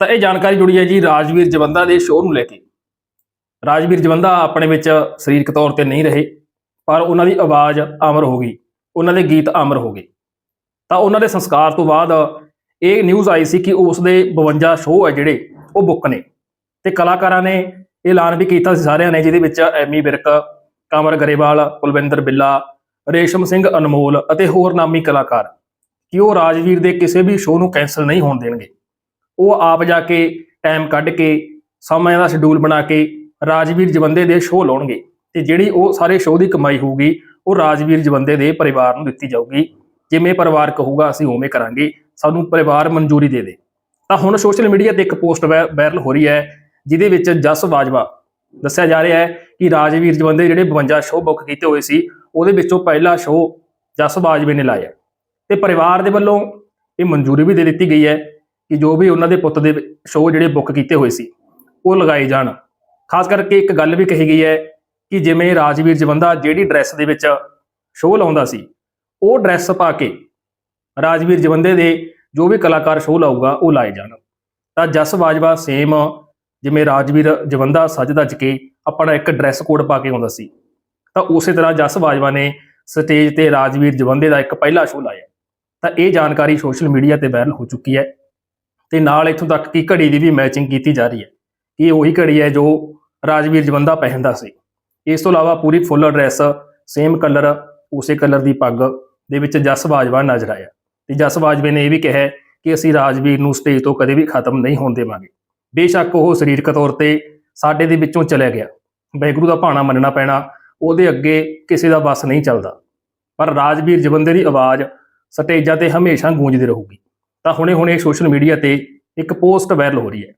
ਤਾਂ ਇਹ ਜਾਣਕਾਰੀ ਜੁੜੀ ਹੈ ਜੀ ਰਾਜਵੀਰ ਜਵੰਦਾ ਦੇ ਸ਼ੋਅ ਨੂੰ ਲੈ ਕੇ। ਰਾਜਵੀਰ ਜਵੰਦਾ ਆਪਣੇ ਵਿੱਚ ਸਰੀਰਕ ਤੌਰ ਤੇ ਨਹੀਂ ਰਹੇ, ਪਰ ਉਹਨਾਂ ਦੀ ਆਵਾਜ਼ ਅਮਰ ਹੋ ਗਈ, ਉਹਨਾਂ ਦੇ ਗੀਤ ਅਮਰ ਹੋ ਗਏ। ਤਾਂ ਉਹਨਾਂ ਦੇ ਸੰਸਕਾਰ ਤੋਂ ਬਾਅਦ ਇਹ ਨਿਊਜ਼ ਆਈ ਸੀ ਕਿ ਉਸ ਦੇ 52 ਸ਼ੋਅ ਹੈ ਜਿਹੜੇ, ਉਹ ਬੁੱਕ ਨੇ। ਤੇ ਕਲਾਕਾਰਾਂ ਨੇ ਐਲਾਨ ਵੀ ਕੀਤਾ ਸੀ ਸਾਰਿਆਂ ਨੇ, ਜਿਹਦੇ ਵਿੱਚ ਐਮੀ ਵਿਰਕ ਕਮਰ ਗਰੇਵਾਲ, ਕੁਲਵਿੰਦਰ ਬਿੱਲਾ, ਰੇਸ਼ਮ ਸਿੰਘ ਅਨਮੋਲ ਅਤੇ ਹੋਰ ਨਾਮੀ ਕਲਾਕਾਰ। ਕਿ ਉਹ ਰਾਜਵੀਰ ਦੇ ਕਿਸੇ ਵੀ ਸ਼ੋਅ ਨੂੰ ਕੈਨਸਲ ਨਹੀਂ ਹੋਣ ਦੇਣਗੇ। ਉਹ ਆਪ ਜਾ ਕੇ ਟਾਈਮ ਕੱਢ ਕੇ ਸਮੇਂ ਦਾ ਸ਼ਡਿਊਲ ਬਣਾ ਕੇ ਰਾਜਵੀਰ ਜਵੰਦੇ ਦੇ ਸ਼ੋਅ ਲਾਉਣਗੇ ਤੇ ਜਿਹੜੀ ਉਹ ਸਾਰੇ ਸ਼ੋਅ ਦੀ ਕਮਾਈ ਹੋਊਗੀ, ਉਹ ਰਾਜਵੀਰ ਜਵੰਦੇ ਦੇ ਪਰਿਵਾਰ ਨੂੰ ਦਿੱਤੀ ਜਾਊਗੀ। ਜਿਵੇਂ ਪਰਿਵਾਰ ਕਹੂਗਾ, ਅਸੀਂ ਉਵੇਂ ਕਰਾਂਗੇ, ਸਾਨੂੰ ਪਰਿਵਾਰ ਮਨਜ਼ੂਰੀ ਦੇ ਦੇ। ਤਾਂ ਹੁਣ ਸੋਸ਼ਲ ਮੀਡੀਆ ਤੇ ਇੱਕ ਪੋਸਟ ਵਾਇਰਲ ਹੋ ਰਹੀ ਹੈ, ਜਿਹਦੇ ਵਿੱਚ ਜਸ ਬਾਜਵਾ ਦੱਸਿਆ ਜਾ ਰਿਹਾ ਹੈ ਕਿ ਰਾਜਵੀਰ ਜਵੰਦੇ ਜਿਹੜੇ 52 ਸ਼ੋਅ ਬੁੱਕ ਕੀਤੇ ਹੋਏ ਸੀ, ਉਹਦੇ ਵਿੱਚੋਂ ਪਹਿਲਾ ਸ਼ੋਅ ਜਸ ਬਾਜਵੇ ਨੇ ਲਾਇਆ। ਤੇ ਪਰਿਵਾਰ ਦੇ ਵੱਲੋਂ ਇਹ ਮਨਜ਼ੂਰੀ ਵੀ ਦੇ ਦਿੱਤੀ ਗਈ ਹੈ ਕਿ ਜੋ ਵੀ ਉਹਨਾਂ ਦੇ ਪੁੱਤ ਦੇ ਸ਼ੋਅ ਜਿਹੜੇ ਬੁੱਕ ਕੀਤੇ ਹੋਏ ਸੀ, ਉਹ ਲਗਾਏ ਜਾਣ। ਖਾਸ ਕਰਕੇ ਇੱਕ ਗੱਲ ਵੀ ਕਹੀ ਗਈ ਹੈ ਕਿ ਜਿਵੇਂ ਰਾਜਵੀਰ ਜਵੰਦਾ ਜਿਹੜੀ ਡਰੈਸ ਦੇ ਵਿੱਚ ਸ਼ੋਅ ਲਾਉਂਦਾ ਸੀ, ਉਹ ਡਰੈਸ ਪਾ ਕੇ ਰਾਜਵੀਰ ਜਵੰਦੇ ਦੇ ਜੋ ਵੀ ਕਲਾਕਾਰ ਸ਼ੋਅ ਲਾਊਗਾ, ਉਹ ਲਾਏ ਜਾਣ। ਤਾਂ ਜਸ ਬਾਜਵਾ ਸੇਮ ਜਿਵੇਂ ਰਾਜਵੀਰ ਜਵੰਦਾ ਸੱਜ ਧੱਜ ਕੇ ਆਪਣਾ ਇੱਕ ਡਰੈਸ ਕੋਡ ਪਾ ਕੇ ਆਉਂਦਾ ਸੀ, ਤਾਂ ਉਸੇ ਤਰ੍ਹਾਂ ਜਸ ਬਾਜਵਾ ਨੇ ਸਟੇਜ ਤੇ ਰਾਜਵੀਰ ਜਵੰਦੇ ਦਾ ਇੱਕ ਪਹਿਲਾ ਸ਼ੋਅ ਲਾਇਆ। ਤਾਂ ਇਹ ਜਾਣਕਾਰੀ ਸੋਸ਼ਲ ਮੀਡੀਆ ਤੇ ਵਾਇਰਲ ਹੋ ਚੁੱਕੀ ਹੈ। ਤੇ ਨਾਲ ਇੱਥੋਂ ਤੱਕ ਕਿ ਘੜੀ ਦੀ ਵੀ ਮੈਚਿੰਗ ਕੀਤੀ ਜਾ ਰਹੀ ਹੈ। ਕਿ ਇਹ ਉਹੀ ਘੜੀ ਹੈ ਜੋ ਰਾਜਵੀਰ ਜਵੰਦਾ ਪਹਿਨਦਾ ਸੀ। ਇਸ ਤੋਂ ਇਲਾਵਾ ਪੂਰੀ ਫੁੱਲ ਡਰੈਸ ਸੇਮ ਕਲਰ ਉਸੇ ਕਲਰ ਦੀ ਪੱਗ ਦੇ ਵਿੱਚ ਜਸ ਬਾਜਵਾ ਨਜ਼ਰ ਆਇਆ। ਤੇ ਜਸ ਬਾਜਵੇ ਨੇ ਇਹ ਵੀ ਕਿਹਾ ਕਿ ਅਸੀਂ ਰਾਜਵੀਰ ਨੂੰ ਸਟੇਜ ਤੋਂ ਕਦੇ ਵੀ ਖਤਮ ਨਹੀਂ ਹੋਣ ਦੇਵਾਂਗੇ। ਬੇਸ਼ੱਕ ਉਹ ਸਰੀਰਕ ਤੌਰ ਤੇ ਸਾਡੇ ਦੇ ਵਿੱਚੋਂ ਚਲਿਆ ਗਿਆ। ਵਾਹਿਗੁਰੂ ਦਾ ਭਾਣਾ ਮੰਨਣਾ ਪੈਣਾ, ਉਹਦੇ ਅੱਗੇ ਕਿਸੇ ਦਾ ਬਸ ਨਹੀਂ ਚੱਲਦਾ। ਪਰ ਰਾਜਵੀਰ ਜਵੰਦੇ ਦੀ ਆਵਾਜ਼ ਸਟੇਜਾਂ ਤੇ ਹਮੇਸ਼ਾ ਗੂੰਜਦੀ ਰਹੂਗੀ। ਤਾਂ ਹੁਣੇ ਹੁਣੇ ਸੋਸ਼ਲ ਮੀਡੀਆ ਤੇ ਇੱਕ ਪੋਸਟ ਵਾਇਰਲ ਹੋ ਰਹੀ ਹੈ।